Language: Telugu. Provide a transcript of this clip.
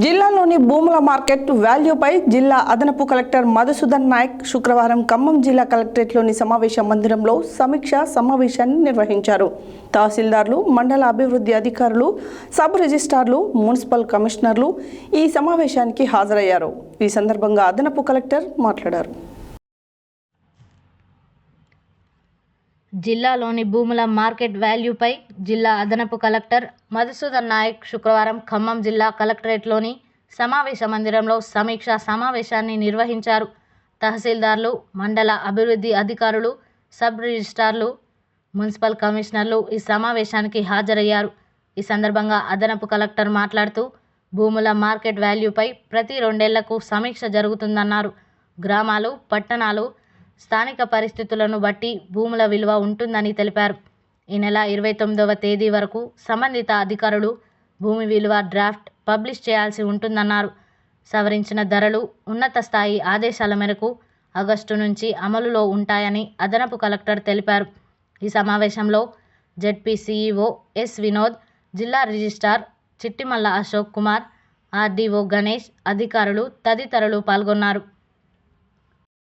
జిల్లాలోని భూముల మార్కెట్ వాల్యూపై జిల్లా అదనపు కలెక్టర్ మధుసూదన్ నాయక్ శుక్రవారం ఖమ్మం జిల్లా కలెక్టరేట్లోని సమావేశ మందిరంలో సమీక్ష సమావేశాన్ని నిర్వహించారు. తహసీల్దార్లు మండల అభివృద్ధి అధికారులు సబ్ రిజిస్ట్రార్లు మున్సిపల్ కమిషనర్లు ఈ సమావేశానికి హాజరయ్యారు. ఈ సందర్భంగా అదనపు కలెక్టర్ మాట్లాడారు. జిల్లాలోని భూముల మార్కెట్ వాల్యూపై జిల్లా అదనపు కలెక్టర్ మధుసూదన్ నాయక్ శుక్రవారం ఖమ్మం జిల్లా కలెక్టరేట్లోని సమావేశ మందిరంలో సమీక్ష సమావేశాన్ని నిర్వహించారు. తహసీల్దార్లు మండల అభివృద్ధి అధికారులు సబ్ రిజిస్ట్రార్లు మున్సిపల్ కమిషనర్లు ఈ సమావేశానికి హాజరయ్యారు. ఈ సందర్భంగా అదనపు కలెక్టర్ మాట్లాడుతూ భూముల మార్కెట్ వాల్యూపై ప్రతి రెండేళ్ళకు సమీక్ష జరుగుతుందన్నారు. గ్రామాలు పట్టణాలు స్థానిక పరిస్థితులను బట్టి భూముల విలువ ఉంటుందని తెలిపారు. ఈ నెల ఇరవై తొమ్మిదవ తేదీ వరకు సంబంధిత అధికారులు భూమి విలువ డ్రాఫ్ట్ పబ్లిష్ చేయాల్సి ఉంటుందన్నారు. సవరించిన ధరలు ఉన్నత స్థాయి ఆదేశాల మేరకు ఆగస్టు నుంచి అమలులో ఉంటాయని అదనపు కలెక్టర్ తెలిపారు. ఈ సమావేశంలో జెడ్పీ సీఈఓ ఎస్ వినోద్ జిల్లా రిజిస్ట్రార్ చిట్టిమల్ల అశోక్ కుమార్ ఆర్డీఓ గణేష్ అధికారులు తదితరులు పాల్గొన్నారు.